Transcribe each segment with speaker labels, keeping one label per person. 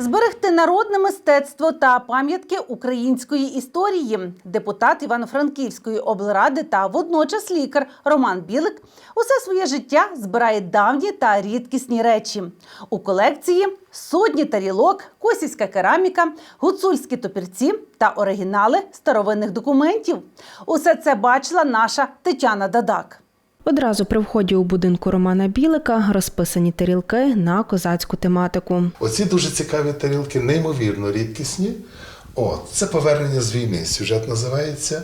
Speaker 1: Зберегти народне мистецтво та пам'ятки української історії. Депутат Івано-Франківської облради та водночас лікар Роман Білик усе своє життя збирає давні та рідкісні речі. У колекції сотні тарілок, косівська кераміка, гуцульські топірці та оригінали старовинних документів. Усе це бачила наша Тетяна Дадак.
Speaker 2: Одразу при вході у будинку Романа Білика розписані тарілки на козацьку тематику.
Speaker 3: Оці дуже цікаві тарілки, неймовірно рідкісні. О, це повернення з війни. Сюжет називається.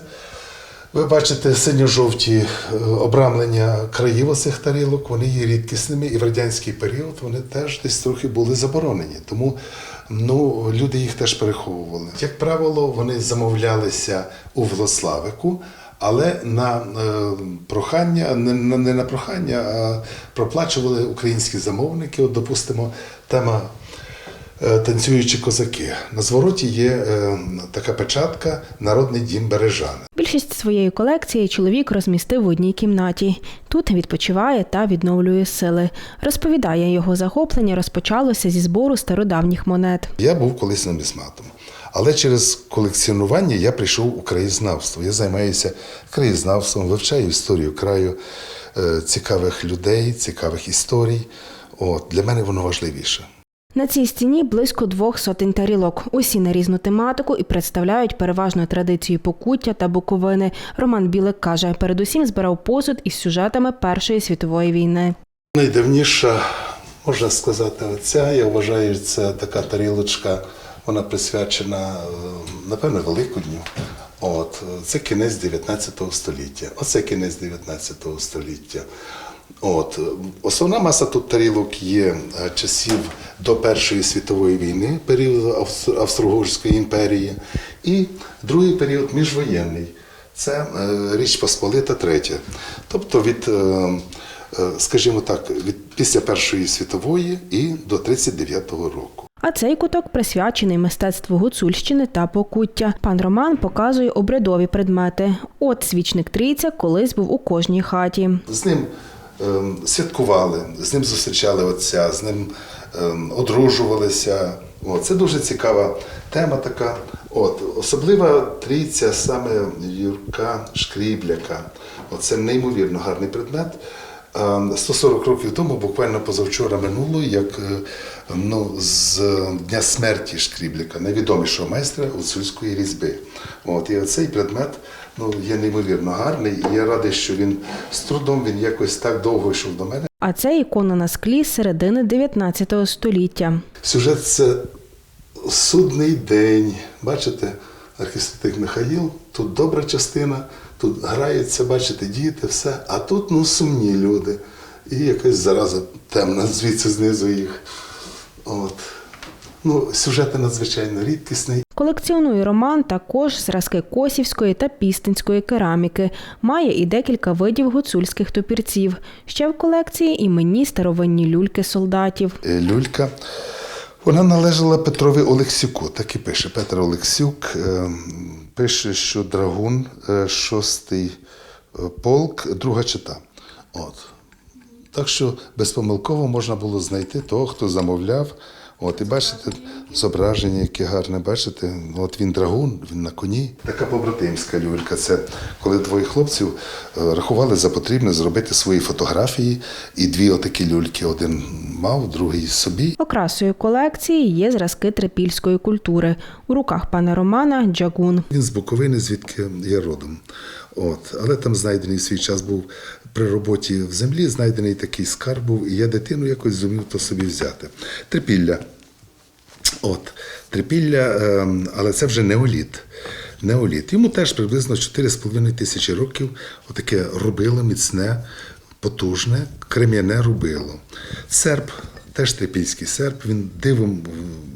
Speaker 3: Ви бачите синьо-жовті е, обрамлення країв оцих тарілок, вони є рідкісними, і в радянський період вони теж десь трохи були заборонені. Тому ну, люди їх теж переховували. Як правило, вони замовлялися у Влославику, але на е, прохання, не, на- прохання, а проплачували українські замовники. От, допустимо, тема танцюючі козаки. На звороті є е, така печатка Народний дім Бережани.
Speaker 2: Більшість своєї колекції чоловік розмістив в одній кімнаті. Тут відпочиває та відновлює сили. Розповідає, його захоплення розпочалося зі збору стародавніх монет.
Speaker 3: Я був колись нумізматом. Але через колекціонування я прийшов у краєзнавство. Я займаюся краєзнавством, вивчаю історію краю, е, цікавих людей, цікавих історій. От, для мене воно важливіше.
Speaker 2: На цій стіні близько двох сотень тарілок. Усі на різну тематику і представляють переважно традицію покуття та буковини. Роман Білик каже, передусім збирав посуд із сюжетами Першої світової війни.
Speaker 3: Найдавніша, можна сказати, оця, я вважаю, це така тарілочка, вона присвячена, е, напевно, Великодню. От, це кінець 19 століття. Оце кінець 19 століття. От, основна маса тут тарілок є е, часів до Першої світової війни, періоду Австро- Австро-Угорської імперії, і другий період міжвоєнний. Це е, Річ Посполита третя. Тобто від, е, скажімо так, від після Першої світової і до 39-го року.
Speaker 2: А цей куток присвячений мистецтву гуцульщини та покуття. Пан Роман показує обрядові предмети. От свічник трійця колись був у кожній хаті.
Speaker 3: З ним святкували, з ним зустрічали отця, з ним ем, одружувалися. Це дуже цікава тема така. От, особлива трійця саме Юрка Шкрібляка. Оце неймовірно гарний предмет. Ем, 140 років тому, буквально позавчора минуло, як е, ну, з дня смерті Шкрібляка, найвідомішого майстра гуцульської різьби. От, і оцей предмет ну, є неймовірно гарний. І я радий, що він з трудом він якось так довго йшов до мене.
Speaker 2: А це ікона на склі середини 19 століття.
Speaker 3: Сюжет це судний день. Бачите, архістратик Михаїл, тут добра частина, тут граються, бачите, діти, все. А тут ну, сумні люди. І якась зараза темна звідси знизу їх. От. Ну, сюжет надзвичайно рідкісний.
Speaker 2: Колекціонує Роман також зразки косівської та пістинської кераміки. Має і декілька видів гуцульських топірців. Ще в колекції іменні старовинні люльки солдатів.
Speaker 3: Е, Люлька. Вона належала Петрові Олексюку, так і пише. Петр Олексюк е, пише, що драгун, е, шостий е, полк, друга чита. От. Так що безпомилково можна було знайти того, хто замовляв. От, і бачите, зображення, яке гарне, бачите, от він драгун, він на коні. Така побратимська люлька. Це коли двоє хлопців е, рахували за потрібне зробити свої фотографії, і дві отакі люльки один мав, другий собі.
Speaker 2: Окрасою колекції є зразки трипільської культури. У руках пана Романа джагун.
Speaker 3: Він з Буковини, звідки я родом. От. Але там знайдений свій час був при роботі в землі, знайдений такий скарб був, і я дитину якось зумів то собі взяти. Трипілля. От, трипілля, ем, але це вже неоліт. Неоліт. Йому теж приблизно 4,5 тисячі років отаке рубило міцне, потужне, крем'яне рубило. Серп, теж трипільський серп, він дивом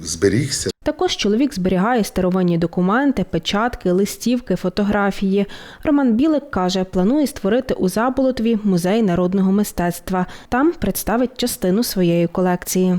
Speaker 3: зберігся.
Speaker 2: Також чоловік зберігає старовинні документи, печатки, листівки, фотографії. Роман Білик каже, планує створити у Заболотові музей народного мистецтва. Там представить частину своєї колекції.